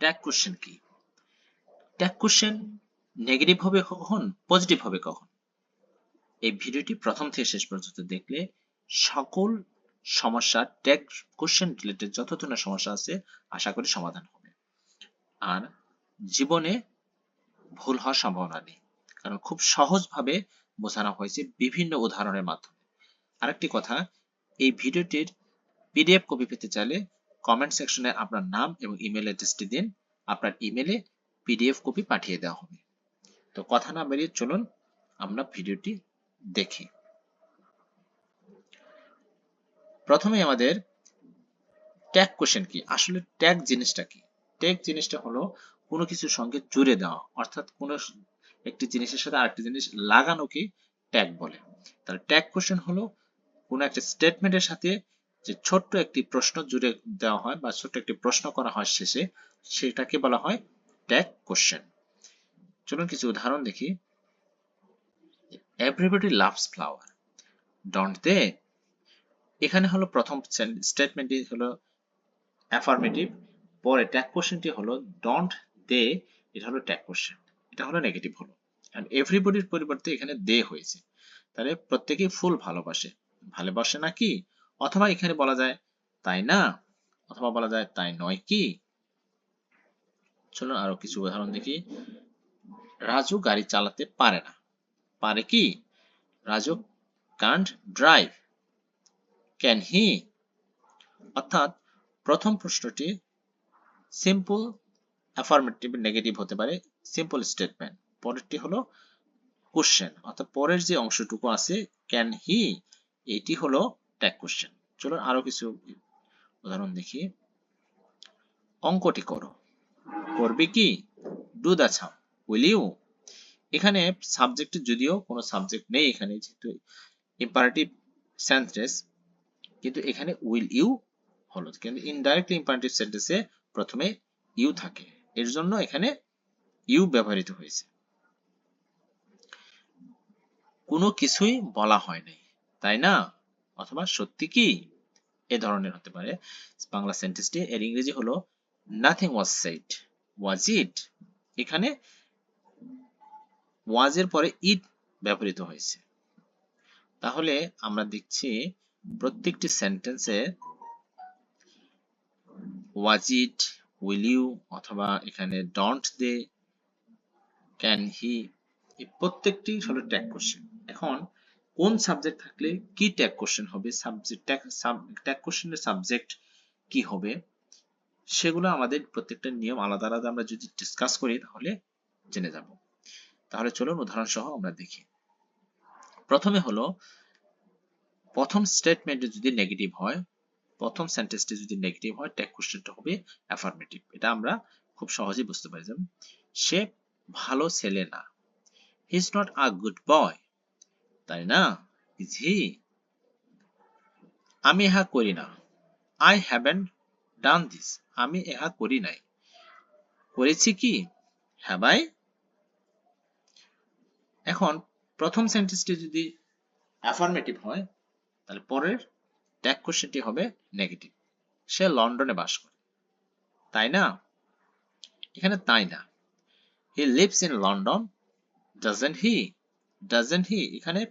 Tag question কি? Tag question negative হবে কখন? পজিটিভ হবে কখন? এই ভিডিওটি প্রথম থেকে শেষ পর্যন্ত দেখলে সকল সমস্যা ট্যাগ কোশ্চেন রিলেটেড যত ধরনের সমস্যা আছে, আশা করি সমাধান হবে। আর জীবনে ভুল হওয়ার সম্ভাবনা নেই, কারণ খুব সহজভাবে বোঝানো হয়েছে বিভিন্ন উদাহরণের মাধ্যমে। আরেকটি কথা, এই ভিডিওটির পিডিএফ কপি পেতে চাইলে কমেন্ট সেকশনে আপনার নাম এবং ইমেল অ্যাড্রেসটি দিন। আপনার ইমেলে পিডিএফ কপি পাঠিয়ে দেওয়া হবে। তো কথা না বেরিয়ে চলুন আমরা ভিডিওটি দেখি। প্রথমে আমাদের ট্যাগ কোশ্চেন কি? আসলে ট্যাগ জিনিসটা কি? ট্যাগ জিনিসটা হলো কোনো কিছুর সঙ্গে জুড়ে দেওয়া, অর্থাৎ কোনো একটি জিনিসের সাথে আরেকটি জিনিস লাগানোকে ট্যাগ বলে। তাহলে ট্যাগ কোশ্চেন হলো কোনো একটা স্টেটমেন্টের সাথে যে ছোট্ট একটি প্রশ্ন জুড়ে দেওয়া হয় বা ছোট্ট একটি প্রশ্ন করা হয় শেষে, সেটাকে বলা হয় ট্যাগ কোশ্চেন চলুন কিছু উদাহরণ দেখি। Everybody loves flower don't they এখানে হলো প্রথম স্টেটমেন্টটি হলো অ্যাফার্মেটিভ পরে ট্যাগ কোশ্চেনটি হলো ডন্ট দে এটা হলো ট্যাগ কোশ্চেন এটা হলো নেগেটিভ হলো। এন্ড এভরিবডির পরিবর্তে এখানে দে হয়েছে। তাহলে প্রত্যেকেই ফুল ভালোবাসে। ভালোবাসে না কি? অথবা এখানে বলা যায় তাই না? অথবা বলা যায় তাই নয় কি? চলুন আরও কিছু উদাহরণ দেখি। রাজু গাড়ি চালাতে পারে না। পারে কি? Raju can't drive can he অর্থাৎ প্রথম প্রশ্নটি সিম্পল অ্যাফার্মেটিভ নেগেটিভ হতে পারে সিম্পল স্টেটমেন্ট পরেরটি হলো কোশ্চেন অর্থাৎ পরের যে অংশটুকু আছে ক্যান হি এটি হলো ট্যাগ কোশ্চেন চলো আরও কিছু উদাহরণ দেখি। অঙ্কটি করো। করবে কি? Do the sum will you এখানে সাবজেক্ট যদিও কোনো সাবজেক্ট নেই এখানে, যেহেতু ইম্পারেটিভ সেন্টেন্স কিন্তু এখানে উইল ইউ হলো। কিন্তু ইনডাইরেক্টলি ইম্পারেটিভ সেন্টেন্সে প্রথমে ইউ থাকে। এর জন্য এখানে ইউ ব্যবহৃত হয়েছে। কোনো কিছুই বলা হয় নাই, তাই না? অথবা সত্যি কি? এ ধরনের হতে পারে। বাংলা সেন্টেন্সটি এর ইংরেজি হলো নাথিং ওয়াজ সেড ওয়াজ ইট এখানে ওয়াজের পরে ইট ব্যবহৃত হয়েছে। তাহলে আমরা দেখছি প্রত্যেকটি সেন্টেন্সে ওয়াজ ইট উইল ইউ অথবা এখানে ডন্ট দে ক্যান হি প্রত্যেকটি হলো ট্যাগ কোশ্চেন এখন কোন সাবজেক্ট থাকলে কি ট্যাগ কোশ্চেন হবে সাবজেক্ট ট্যাগ ট্যাগ কোশ্চেনের সাবজেক্ট কি হবে, সেগুলো আমাদের প্রত্যেকটা নিয়ম আলাদা আলাদা আমরা যদি ডিসকাস করি তাহলে জেনে যাব। তাহলে চলুন উদাহরণ সহ আমরা দেখি। প্রথমে হলো, প্রথম স্টেটমেন্টে যদি নেগেটিভ হয়, প্রথম সেন্টেন্সটি যদি নেগেটিভ হয় ট্যাগ কোশ্চেনটা হবে অ্যাফার্মেটিভ এটা আমরা খুব সহজেই বুঝতে পারি যেমন সে ভালো ছেলে না। He is not a good boy তাই না? হি আমি ইহা করি না। আই হ্যাভেন্ট ডান দিস আমি ইহা করি নাই। করেছি কি? হ্যাভ এখন প্রথম সেন্টেন্সটি যদি অ্যাফার্মেটিভ হয়, তাহলে পরের ট্যাগ কোশ্চেনটি হবে নেগেটিভ সে লন্ডনে বাস করে। তাই না? এখানে তাই না। He lives in London doesn't he doesn't he এখানে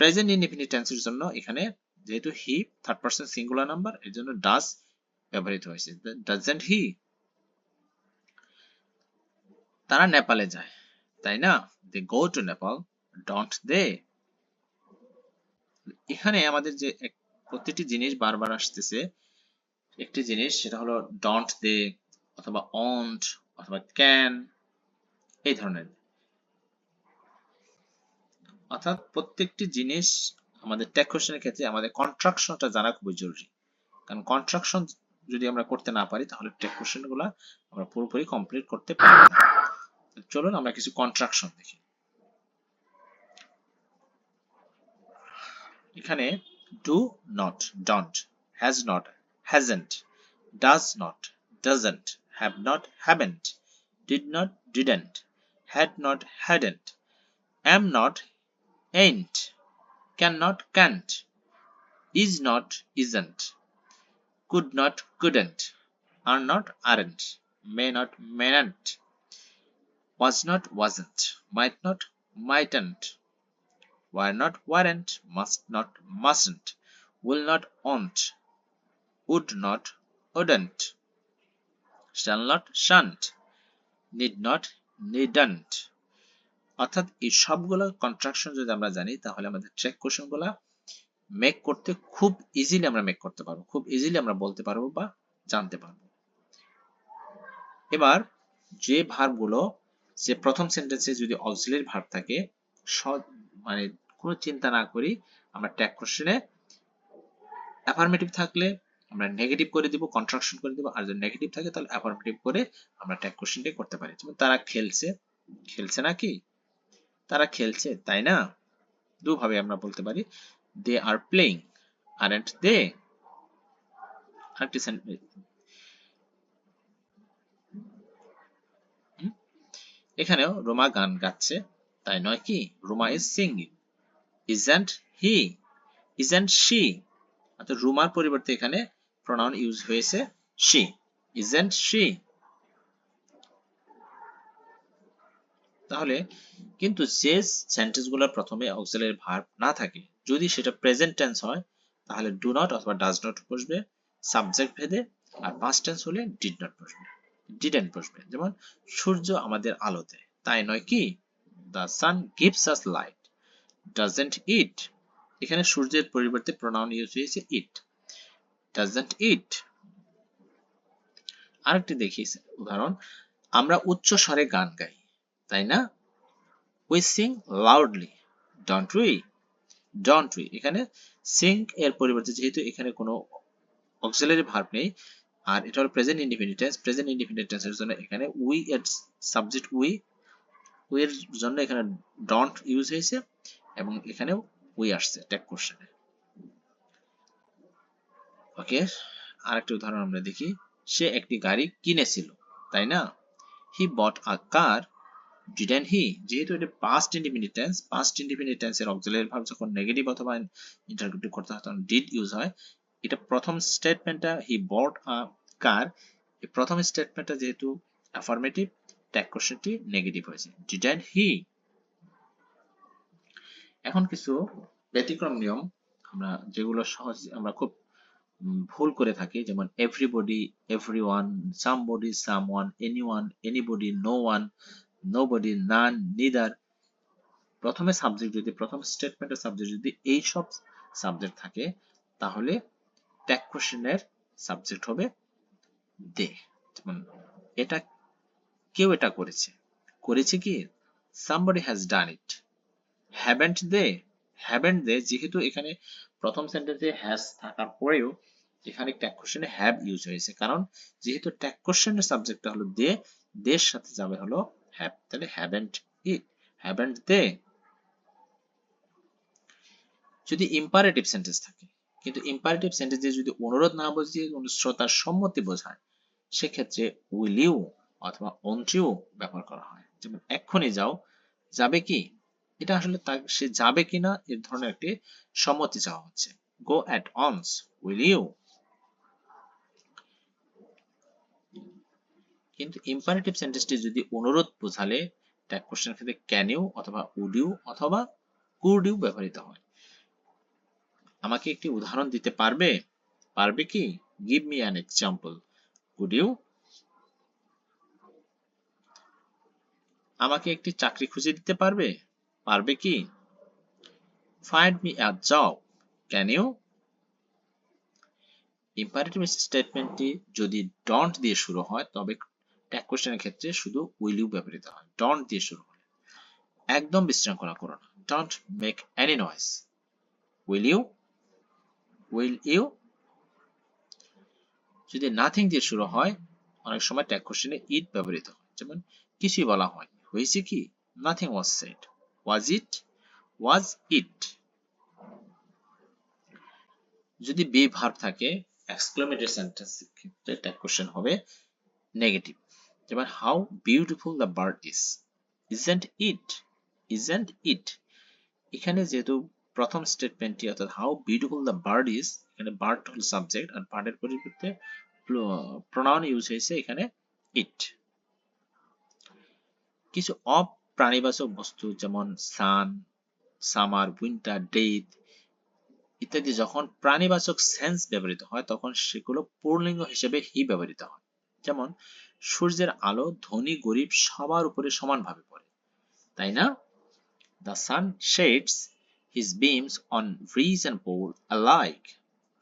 প্রেজেন্ট ইনডিফিনিট টেন্সের জন্য এখানে যেহেতু he third person singular number এর জন্য ডাজ ব্যবহৃত হয়েছে। ডাজেন্ট হি তারা নেপালে যায়, তাই না? They go to Nepal don't they এখানে আমাদের যে প্রতিটি জিনিস বারবার আসতেছে, একটি জিনিস সেটা হলো ডন্ট দে অথবা অন্ট অথবা ক্যান এই ধরনের। অর্থাৎ প্রত্যেকটি জিনিস আমাদের ট্যাগ কোশ্চেনের ক্ষেত্রে আমাদের কন্ট্রাকশনটা জানা খুবই জরুরি। কারণ কন্ট্রাকশন যদি আমরা করতে না পারি, তাহলে ট্যাগ কোশ্চেনগুলো আমরা পুরোপুরি কমপ্লিট করতে পারি না। চলুন আমরা কিছু কন্ট্রাকশন দেখি। এখানে do not don't has not hasn't does not doesn't have not haven't did not didn't had not hadn't am not ain't can not can't. Is not isn't. Could not couldn't. Are not aren't. May not mayn't. Was not wasn't. Might not mightn't. Were not weren't. Must not mustn't. Will not won't. Would not wouldn't. Shall not shan't need not needn't. অর্থাৎ এই সবগুলো contraction যদি আমরা জানি, তাহলে আমাদের track কোশ্চেনগুলা make করতে খুব ইজিলি আমরা মেক করতে পারব, খুব ইজিলি আমরা বলতে পারব বা জানতে পারব। এবার যে ভার্বগুলো যে প্রথম সেন্টেন্সে যদি অক্সিলারি ভার্ব থাকে মানে কোনো চিন্তা না করি, আমরা ট্যাগ কোশ্চেনে অ্যাফার্মেটিভ থাকলে আমরা নেগেটিভ করে দিব কন্ট্রাকশন করে দিব, আর যদি নেগেটিভ থাকে তাহলে অ্যাফার্মেটিভ করে আমরা ট্যাগ কোশ্চেনটাই করতে পারি। তারা খেলছে খেলছে নাকি? তারা খেলছে, তাই না? দুভাবে আমরা বলতে পারি। দে আর প্লেইং আরেন্ট দে আরেকটি এখানেও রোমা গান গাচ্ছে, তাই নয় কি? Roma is singing isn't he is isn't she অর্থাৎ রুমার পরিবর্তে এখানে প্রনাউন ইউজ হয়েছে শি ইজ ইজেন্ট শি তাহলে কিন্তু যে সেন্টেন্সগুলোর প্রথমে অক্সিলারি ভার্ব না থাকে, যদি সেটা প্রেজেন্ট টেন্স হয়, তাহলে ডু নট অথবা ডাজ নট বসবে সাবজেক্ট ভেদে, আর পাস্ট টেন্স হলে ডিড নট বসবে ডিডেন্ট বসবে। যেমন, সূর্য আমাদের আলোতে, তাই নয় কি? The sun gives us light doesn't it এখানে সূর্যের পরিবর্তে প্রোনাউন ইউজ হয়েছে ইট ডাজেন্ট ইট আরেকটি দেখি উদাহরণ, আমরা উচ্চ স্বরে গান গাই তাই না? We sing loudly don't we don't we এখানে সিং এর পরিবর্তে যেহেতু এখানে কোনো অক্সিলারি ভার্ব নেই, আর এটা হলো present independent tense present independent টেন্সের জন্য এখানে উই এর সাবজেক্ট উই উই এর জন্য এখানে ডন্ট ইউজ হয়েছে এবং এখানেও উই আসছে ট্যাগ কোশ্চেনে ওকে আরেকটা উদাহরণ আমরা দেখি। সে একটি গাড়ি কিনেছিল, তাই না? হি বট আ কার ডিডেন্ট হি যেহেতু এটা past independent tense past independent টেন্সের অক্সিলারি ভার্ব যখন নেগেটিভ অথবা ইন্টারগ্রেটিভ করতে হয়, তখন ডিড ইউজ হয়। এটা প্রথম স্টেটমেন্টটা হি বট আ কার প্রথম স্টেটমেন্টটা যেহেতু অ্যাফার্মেটিভ ট্যাগ কোশ্চেনটি নেগেটিভ হয়েছে। ডিডেন্ট হি এখন কিছু ব্যতিক্রম নিয়ম আমরা যেগুলো সহজ, আমরা খুব ভুল করে থাকি, যেমন everybody every one somebody some one any one anybody no one no body none neither প্রথমে সাবজেক্ট যদি, প্রথম স্টেটমেন্টের সাবজেক্ট যদি এই সব সাবজেক্ট থাকে, তাহলে ট্যাগ কোশ্চেনের সাবজেক্ট হবে দে যেমন, এটা কেউ এটা করেছে। করেছে কি? Somebody has done it haven't they haven't they যেহেতু এখানে প্রথম সেন্টেন্সে হ্যাজ থাকার পরেও এখানে ট্যাগ কোশ্চেনে হ্যাভ ইউজ হয়েছে। কারণ, যেহেতু ট্যাগ কোশ্চেনের সাবজেক্টটা হলো দে দের সাথে যাবে হলো হ্যাভ তাহলে হ্যাভেন্ট ইট হ্যাভেন্ট দে যদি ইম্পারেটিভ সেন্টেন্স থাকে, কিন্তু ইম্পারেটিভ সেন্টেন্সে যদি অনুরোধ না বুঝিয়ে শ্রোতার সম্মতি বোঝায়, সেক্ষেত্রে উইল ইউ অথবা অন্ট্রিও ব্যবহার করা হয়। যেমন, এক্ষুনি যাও, যাবে কি? এটা আসলে তার সে যাবে কিনা এর ধরনের একটি সম্মতি চাওয়া হচ্ছে। Go at once will you কিন্তু ইম্পারেটিভ সেন্টেন্সটি যদি অনুরোধ বোঝালে ট্যাগ কোশ্চেন ক্ষেত্রে ক্যান ইউ অথবা উড ইউ অথবা কুড ইউ ব্যবহৃত হয়। আমাকে একটি উদাহরণ দিতে পারবে? পারবে কি? Give me an example could you আমাকে একটি চাকরি খুঁজে দিতে পারবে? পারবে কি? Find me a job can you imperative স্টেটমেন্টটি যদি ডন্ট দিয়ে শুরু হয়, তবে ট্যাগ কোশ্চেনের ক্ষেত্রে শুধু উইল ইউ ব্যবহৃত হয়? ডন্ট দিয়ে শুরু হলে একদম বিশৃঙ্খলা করো না। Don't make any noise will you will you যদি নাথিং দিয়ে শুরু হয়, অনেক সময় ট্যাগ কোশ্চেনে ইট ব্যবহৃত হয়। যেমন কিছুই বলা হয় হয়েছে কি নাথিং ওয়াজ সেড ওয়াজ ইট ওয়াজ ইট যদি বি ভার্ব থাকে এক্সক্লেমেটরি সেন্টেন্স ক্ষেত্রে ট্যাগ কোশ্চেন হবে নেগেটিভ যেমন how beautiful the bird is isn't it isn't it এখানে যেহেতু প্রথম স্টেটমেন্টটি অর্থাৎ how beautiful the bird is এখানে বার্ড হল সাবজেক্ট আর বার্ডের পরিবর্তে প্রোনাউন ইউজ হয়েছে এখানে ইট কিছু অপ্রাণীবাচক বস্তু যেমন সান সামার উইন্টার ডেথ ইত্যাদি যখন প্রাণীবাচক সেন্স ব্যবহৃত হয়, তখন সেগুলো পুরলিঙ্গ হিসেবে হি ব্যবহৃত হয়। যেমন সূর্যের আলো ধনী গরিব সবার উপরে সমানভাবে পড়ে, তাই না? The sun sheds his beams on rich and poor alike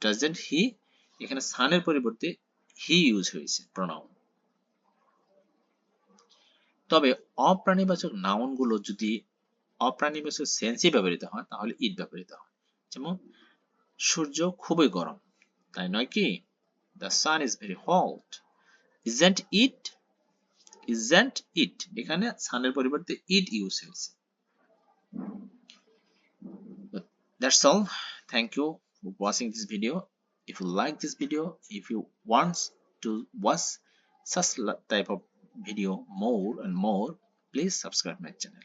doesn't he এখানে সানের পরিবর্তে হি ইউজ হয়েছে প্রনাউন তবে অপ্রাণীবাচক নাউনগুলো যদি অপ্রাণীবাচক সেন্সই ব্যবহৃত হয়, তাহলে ইট ব্যবহৃত হয়। যেমন, সূর্য খুবই গরম, তাই নয় কি? The sun is very hot isn't it isn't it এখানে সানের পরিবর্তে ইট ইউজ হয়েছে that's all thank you for watching this video if you like this video if you want to watch such type of video more and more please subscribe my channel